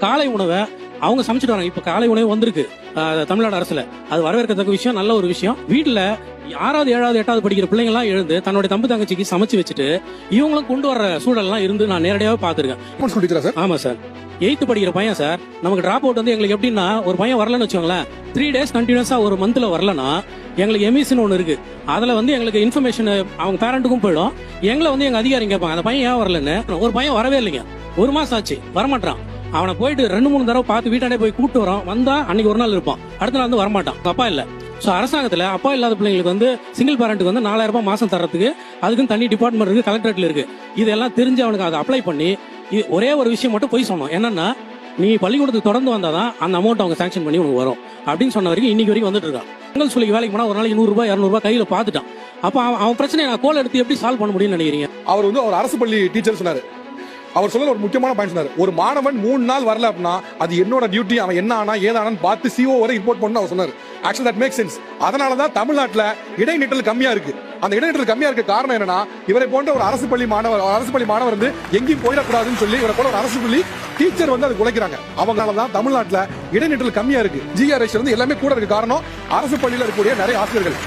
காலை உணவை அவங்க சமைச்சிட்டு வராங்க. இப்ப காலை உணவு வந்திருக்கு தமிழ்நாடு அரசுல. அது வரவேற்கத்தக்க விஷயம் நல்ல ஒரு விஷயம். வீட்டுல ஆறாவது ஏழாவது எட்டாவது படிக்கிற பிள்ளைங்க எல்லாம் எழுந்து தன்னுடைய தம்பி தங்கச்சிக்கு சமைச்சு வச்சுட்டு இவங்களும் கொண்டு வர சூழல்லாம் இருந்து நான் டீச்சரா சார் ஆமா சார் எயித்து படிக்கிற பையன் சார் நமக்கு டிராப் அவுட் வந்து எங்களுக்கு எப்படின்னா ஒரு பையன் வரலன்னு வச்சுக்கோங்களேன். த்ரீ டேஸ் கண்டினியூஸா ஒரு மந்த்ல வரலன்னா எங்களுக்கு எமிஷன் ஒன்று இருக்கு. அதுல வந்து எங்களுக்கு இன்ஃபர்மேஷன் அவங்க பேரண்ட்டுக்கும் போயிடும். எங்களை வந்து எங்க அதிகாரி கேட்பாங்க அந்த பையன் ஏன் வரலன்னு? ஒரு பையன் வரவே இல்லைங்க. ஒரு மாசம் ஆச்சு வரமாட்டான் அவனை போயிட்டு ரெண்டு மூணு தடவை பார்த்து வீட்டாண்டே போய் கூப்பிட்டு வரோம் வந்தா அன்னைக்கு ஒரு நாள் இருப்பான். அடுத்த நாள் வந்து வரமாட்டான். அப்பா இல்ல. ஸோ அரசாங்கத்தில் அப்பா இல்லாத பிள்ளைங்களுக்கு வந்து சிங்கிள் பேரண்ட்டுக்கு வந்து நாலாயிரம் ரூபாய் மாசம் தரத்துக்கு அதுக்குன்னு தனி டிபார்ட்மெண்ட் இருக்கு கலெக்டரேட்ல இருக்கு. இதெல்லாம் தெரிஞ்சு அவனுக்கு அதை அப்ளை பண்ணி இது ஒரே ஒரு விஷயம் மட்டும் போய் சொன்னோம். என்னன்னா நீ பள்ளிக்கூடத்துக்கு தொடர்ந்து வந்தாதான் அந்த அமௌண்ட் அவங்க சாங்ஷன் பண்ணி உனக்கு வரும். அப்படின்னு சொன்ன வரைக்கும் இன்னைக்கு வரைக்கும் வந்துட்டு இருக்கான். பொங்கல் சொல்லிக்கு வேலைக்கு போனா ஒரு நாளைக்கு நூறு ரூபாய் இரநூறுபா கையில பார்த்துட்டான். அப்ப அவன் அவன் பிரச்சனையை நான் கோல் எடுத்து எப்படி சால்வ் பண்ண முடியும்னு நினைக்கிறீங்க? அவர் வந்து அவர் அரசு பள்ளி டீச்சர் சொன்னாரு. அவர் சொல்ல ஒரு முக்கியமான பாயிண்ட் சொன்னார். ஒரு மாணவன் மூணு நாள் வரல அப்படின்னா அது என்னோட டியூட்டி அவன் என்ன ஆனா ஏதானான்னு பார்த்து சிஓ வரை ரிப்போர்ட் பண்ணு அவர் சொன்னார். ஆக்சுவலி தட் மேக் சென்ஸ் அதனால தான் தமிழ்நாட்டில் இடைநிற்றல் கம்மியா இருக்கு. அந்த இடைநிற்றல் கம்மியா இருக்க காரணம் என்னன்னா இவரை போன்ற ஒரு அரசு பள்ளி மாணவர் அரசு பள்ளி மாணவர் வந்து எங்கேயும் போயிடக்கூடாதுன்னு சொல்லி இவரை போல ஒரு அரசு பள்ளி டீச்சர் வந்து அது உழைக்கிறாங்க. அவங்களால தான் தமிழ்நாட்டில் இடைநிற்றல் கம்மியா இருக்கு. ஜிஆர்எஸ் வந்து எல்லாமே கூட இருக்கு காரணம் அரசு பள்ளியில் இருக்கக்கூடிய நிறைய ஆசிரியர்கள்.